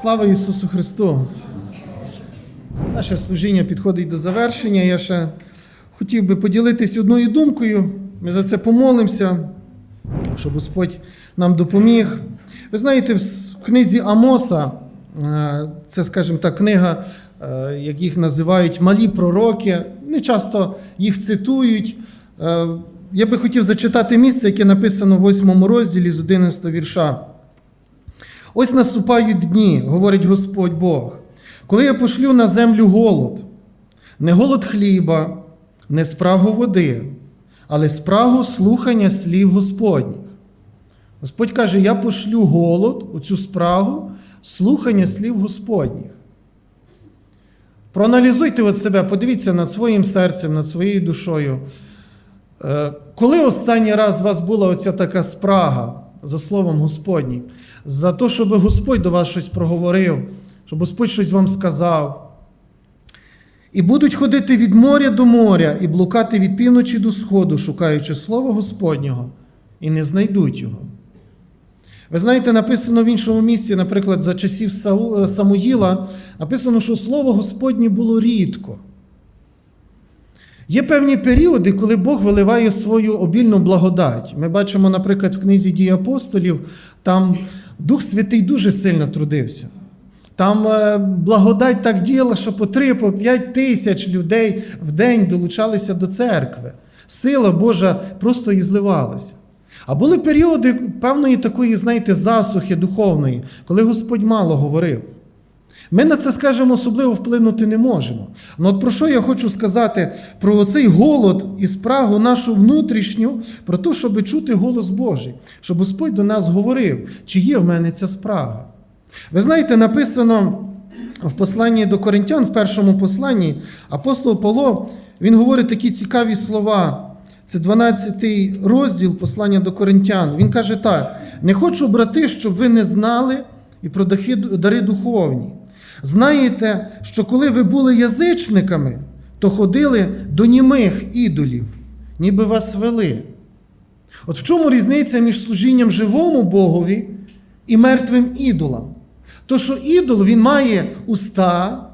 Слава Ісусу Христу! Наше служіння підходить до завершення. Я ще хотів би поділитись одною думкою. Ми за це помолимося, щоб Господь нам допоміг. Ви знаєте, в книзі Амоса, е, це, скажімо так, книга, е, як їх називають малі пророки. Не часто їх цитують. Е, Я би хотів зачитати місце, яке написано в 8 розділі з 11 вірша. Ось наступають дні, говорить Господь Бог, коли я пошлю на землю голод, не голод хліба, не спрагу води, але спрагу слухання слів Господніх. Господь каже: Я пошлю голод, оцю спрагу, слухання слів Господніх. Проаналізуйте от себе, подивіться над своїм серцем, над своєю душою. Е, Коли останній раз у вас була оця така спрага за Словом Господнім, за те, щоб Господь до вас щось проговорив, щоб Господь щось вам сказав. І будуть ходити від моря до моря і блукати від півночі до сходу, шукаючи Слово Господнього, і не знайдуть його. Ви знаєте, написано в іншому місці, наприклад, за часів Самуїла, написано, що Слово Господнє було рідко. Є певні періоди, коли Бог виливає свою обільну благодать. Ми бачимо, наприклад, в книзі дій апостолів, там Дух Святий дуже сильно трудився. Там е, благодать так діяла, що по три, по п'ять тисяч людей в день долучалися до церкви. Сила Божа просто і зливалася. А були періоди певної такої, знаєте, засухи духовної, коли Господь мало говорив. Ми на це, скажімо, особливо вплинути не можемо. Ну от про що я хочу сказати? Про цей голод і спрагу нашу внутрішню, про те, щоб чути голос Божий, щоб Господь до нас говорив, чи є в мене ця спрага. Ви знаєте, написано в посланні до Коринтян, в першому посланні, апостол Павло, він говорить такі цікаві слова. Це 12 розділ послання до Коринтян. Він каже так: не хочу, брати, щоб ви не знали і про дари духовні. Знаєте, що коли ви були язичниками, то ходили до німих ідолів, ніби вас вели. От в чому різниця між служінням живому Богові і мертвим ідолам? То, що ідол він має уста,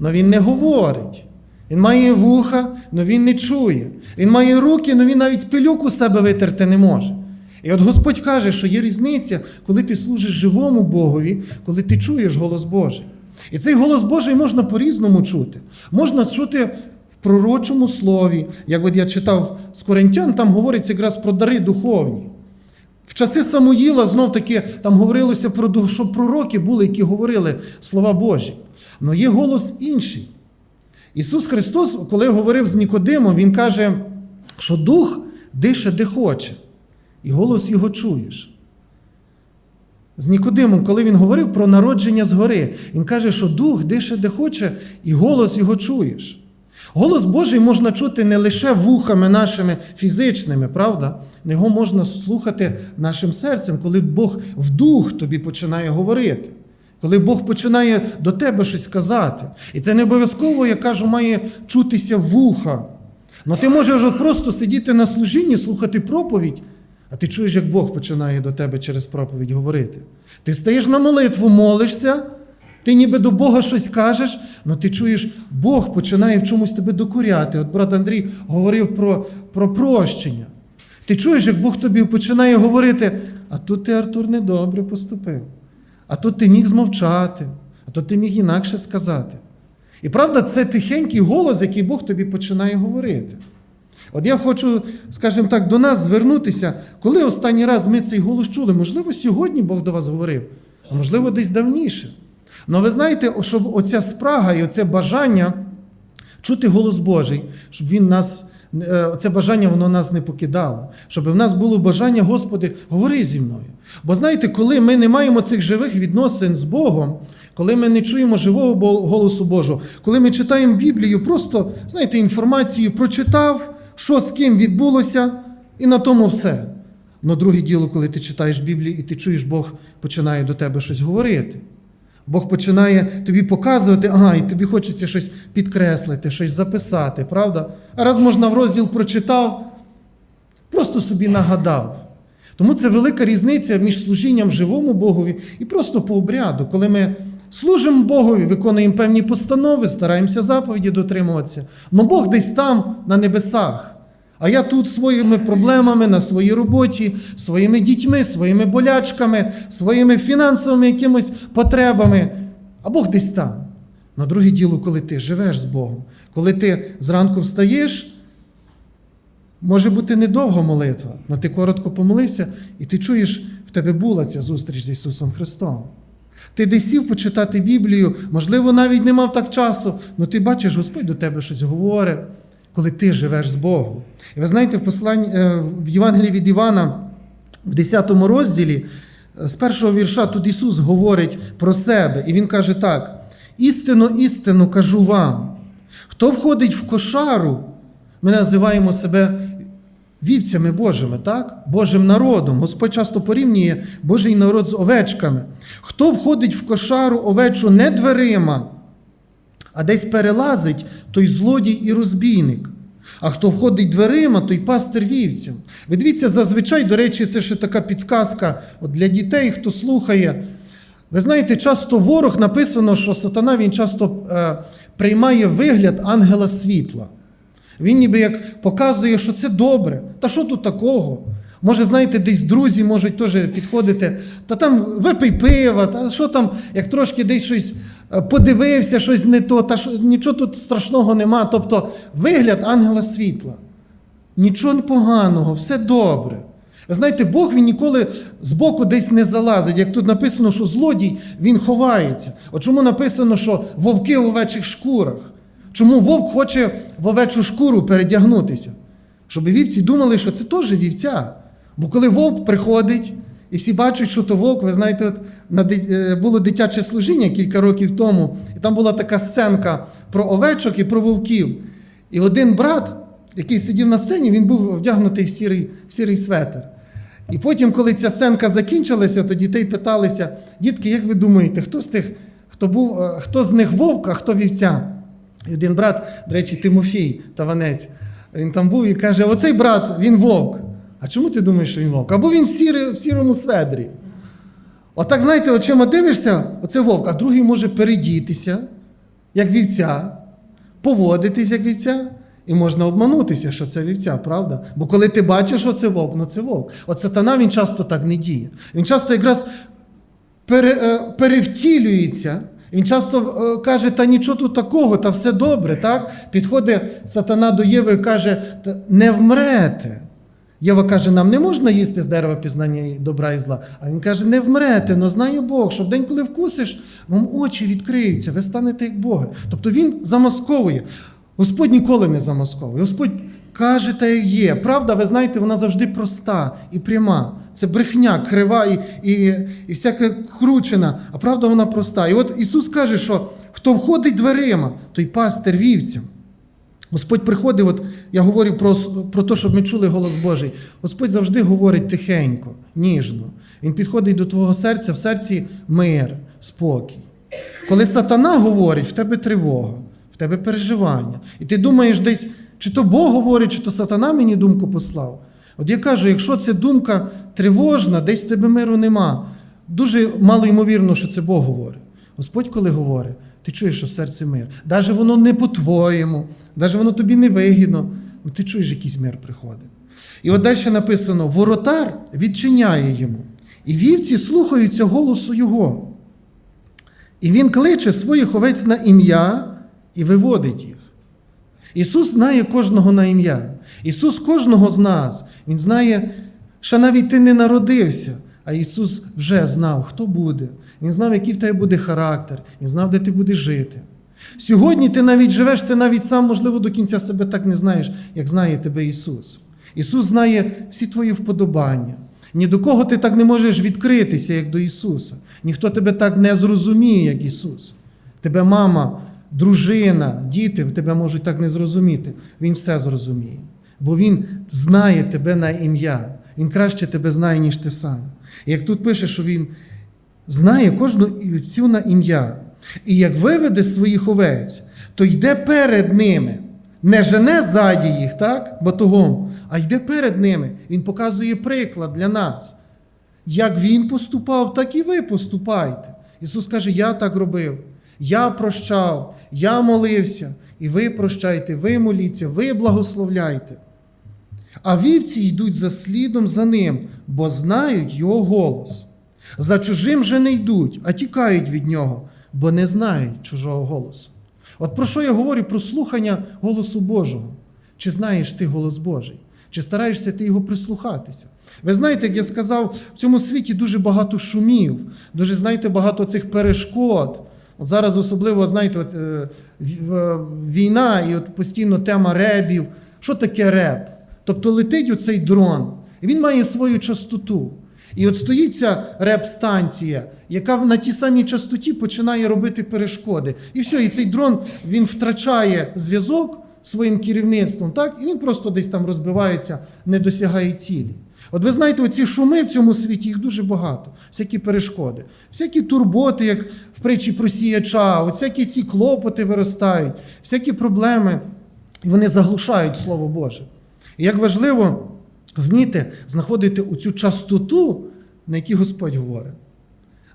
але він не говорить. Він має вуха, але він не чує. Він має руки, але він навіть пилюку з себе витерти не може. І от Господь каже, що є різниця, коли ти служиш живому Богові, коли ти чуєш голос Божий. І цей голос Божий можна по-різному чути. Можна чути в пророчому слові. Як от я читав з Коринтян, там говориться якраз про дари духовні. В часи Самуїла знов таки там говорилося про дух, що пророки були, які говорили слова Божі. Але є голос інший. Ісус Христос, коли говорив з Нікодимом, Він каже, що дух дише де хоче, і голос його чуєш. З Нікодимом, коли він говорив про народження згори, він каже, що дух дише де хоче, і голос його чуєш. Голос Божий можна чути не лише вухами нашими фізичними, правда? Його можна слухати нашим серцем, коли Бог в дух тобі починає говорити, коли Бог починає до тебе щось казати. І це не обов'язково, я кажу, має чутися вуха. Ну ти можеш просто сидіти на служінні, слухати проповідь, а ти чуєш, як Бог починає до тебе через проповідь говорити. Ти стаєш на молитву, молишся, ти ніби до Бога щось кажеш, але ти чуєш, Бог починає в чомусь тебе докоряти. От брат Андрій говорив про, про прощення. Ти чуєш, як Бог тобі починає говорити, а тут ти, Артур, недобре поступив. А тут ти міг змовчати, а тут ти міг інакше сказати. І правда, це тихенький голос, який Бог тобі починає говорити. От я хочу, скажімо так, до нас звернутися, коли останній раз ми цей голос чули, можливо, сьогодні Бог до вас говорив, а можливо, десь давніше. Але ви знаєте, щоб оця спрага і оце бажання чути голос Божий, щоб він нас, е, це бажання воно нас не покидало, щоб в нас було бажання, Господи, говори зі мною. Бо знаєте, коли ми не маємо цих живих відносин з Богом, коли ми не чуємо живого голосу Божого, коли ми читаємо Біблію, просто знаєте, інформацію прочитав, що з ким відбулося, і на тому все. Но друге діло, коли ти читаєш Біблію і ти чуєш, Бог починає до тебе щось говорити. Бог починає тобі показувати, ага, і тобі хочеться щось підкреслити, щось записати, правда? А раз можна в розділ прочитав, просто собі нагадав. Тому це велика різниця між служінням живому Богові і просто по обряду, коли ми служимо Богові, виконуємо певні постанови, стараємося заповіді дотримуватися. Но Бог десь там, на небесах. А я тут своїми проблемами на своїй роботі, своїми дітьми, своїми болячками, своїми фінансовими якимись потребами. А Бог десь там. На друге діло, коли ти живеш з Богом, коли ти зранку встаєш, може бути недовга молитва, але ти коротко помолився, і ти чуєш, в тебе була ця зустріч з Ісусом Христом. Ти десь сів почитати Біблію, можливо, навіть не мав так часу, але ти бачиш, Господь до тебе щось говорить, коли ти живеш з Богом. І ви знаєте, в посланні е, в Євангелії від Івана, в 10 розділі, е, з першого вірша, тут Ісус говорить про себе, і Він каже так: істину, істину кажу вам, хто входить в кошару, ми називаємо себе вівцями Божими, так? Божим народом. Господь часто порівнює Божий народ з овечками. Хто входить в кошару овечу не дверима, а десь перелазить, той злодій і розбійник. А хто входить дверима, той пастир вівцям. Ви дивіться, зазвичай, до речі, це ще така підказка от для дітей, хто слухає. Ви знаєте, часто ворог написано, що сатана він часто е, приймає вигляд ангела світла. Він ніби як показує, що це добре. Та що тут такого? Може, знаєте, десь друзі можуть теж підходити, та там випий пива, та що там, як трошки десь щось е, подивився, щось не то, та що, нічого тут страшного нема. Тобто вигляд ангела світла. Нічого поганого, все добре. Знаєте, Бог він ніколи збоку десь не залазить. Як тут написано, що злодій він ховається. От чому написано, що вовки в овечих шкурах? Чому вовк хоче в овечу шкуру передягнутися? Щоб вівці думали, що це теж вівця. Бо коли вовк приходить, і всі бачать, що то вовк, ви знаєте, от е, було дитяче служіння кілька років тому, і там була така сценка про овечок і про вовків. І один брат, який сидів на сцені, він був вдягнутий в сірий, в сірий светр. І потім, коли ця сценка закінчилася, то дітей питалися: дітки, як ви думаєте, хто з тих, хто був, е, хто з них вовк, а хто вівця? І один брат, до речі, Тимофій Таванець, він там був і каже: оцей брат, він вовк. А чому ти думаєш, що він вовк? Або він в, сірі, в сірому сведрі. Отак, знаєте, очима дивишся, оце вовк, а другий може передітися, як вівця, поводитись, як вівця, і можна обманутися, що це вівця, правда? Бо коли ти бачиш, що це вовк, ну це вовк. От сатана він часто так не діє. Він часто якраз пере, е, перевтілюється. Він часто е, каже, та нічого тут такого, та все добре. так? Підходить сатана до Єви і каже, не вмрете. Єва каже, нам не можна їсти з дерева пізнання добра і зла. А він каже, не вмрете, но знає Бог, що в день, коли вкусиш, вам очі відкриються, ви станете як Боги. Тобто він замасковує. Господь ніколи не замасковує. Господь каже, та є. Правда, ви знаєте, вона завжди проста і пряма. Це брехня, крива і, і, і всяка кручена, а правда вона проста. І от Ісус каже, що хто входить дверима, той пастир вівцям. Господь приходить, от я говорю про, про те, щоб ми чули голос Божий. Господь завжди говорить тихенько, ніжно. Він підходить до твого серця, в серці мир, спокій. Коли сатана говорить, в тебе тривога, в тебе переживання. І ти думаєш десь, чи то Бог говорить, чи то сатана мені думку послав. От я кажу, якщо це думка тривожна, десь в тебе миру нема. Дуже мало ймовірно, що це Бог говорить. Господь, коли говорить, ти чуєш, що в серці мир. Навіть воно не по-твоєму, навіть воно тобі не вигідно, ну ти чуєш, якийсь мир приходить. І от далі написано: воротар відчиняє йому, і вівці слухаються голосу його. І він кличе своїх овець на ім'я і виводить їх. Ісус знає кожного на ім'я. Ісус кожного з нас. Він знає, що навіть ти не народився, а Ісус вже знав, хто буде. Він знав, який в тебе буде характер, Він знав, де ти будеш жити. Сьогодні ти навіть живеш, ти навіть сам, можливо, до кінця себе так не знаєш, як знає тебе Ісус. Ісус знає всі твої вподобання. Ні до кого ти так не можеш відкритися, як до Ісуса. Ніхто тебе так не зрозуміє, як Ісус. Тебе мама, дружина, діти тебе можуть так не зрозуміти. Він все зрозуміє. Бо Він знає тебе на ім'я. Він краще тебе знає, ніж ти сам. І як тут пише, що Він знає кожну вівцю на ім'я. І як виведе своїх овець, то йде перед ними. Не жене ззаді їх, так, батогом, а йде перед ними. Він показує приклад для нас. Як він поступав, так і ви поступайте. Ісус каже: Я так робив, я прощав, я молився, і ви прощайте, ви моліться, ви благословляйте. А вівці йдуть за слідом за ним, бо знають його голос. За чужим же не йдуть, а тікають від нього, бо не знають чужого голосу. От про що я говорю? Про слухання голосу Божого. Чи знаєш ти голос Божий? Чи стараєшся ти його прислухатися? Ви знаєте, як я сказав, в цьому світі дуже багато шумів, дуже, знаєте, багато цих перешкод. От зараз особливо, знаєте, от, е, е, війна і от постійно тема ребів. Що таке реб? Тобто летить оцей дрон, і він має свою частоту. І от стоїть ця реп-станція, яка на тій самій частоті починає робити перешкоди. І все, і цей дрон він втрачає зв'язок своїм керівництвом, так? і він просто десь там розбивається, не досягає цілі. От ви знаєте, оці шуми в цьому світі, їх дуже багато, всякі перешкоди, всякі турботи, як в притчі про сіяча, от всякі ці клопоти виростають, всякі проблеми, вони заглушають Слово Боже. Як важливо вміти знаходити цю частоту, на якій Господь говорить.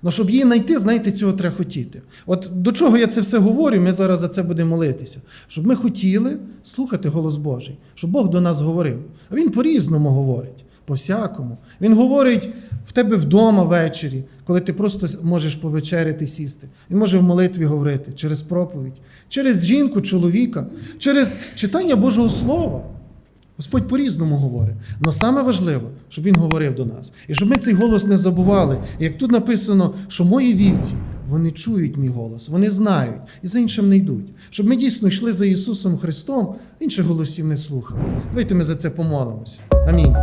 Ну, щоб її знайти, знаєте, цього треба хотіти. От до чого я це все говорю, ми зараз за це будемо молитися. Щоб ми хотіли слухати голос Божий, щоб Бог до нас говорив. А Він по-різному говорить, по-всякому. Він говорить в тебе вдома ввечері, коли ти просто можеш повечеряти, сісти. Він може в молитві говорити через проповідь, через жінку, чоловіка, через читання Божого Слова. Господь по-різному говорить. Але саме важливо, щоб Він говорив до нас. І щоб ми цей голос не забували. І як тут написано, що мої вівці, вони чують мій голос, вони знають і за іншим не йдуть. Щоб ми дійсно йшли за Ісусом Христом, інших голосів не слухали. Давайте ми за це помолимося. Амінь.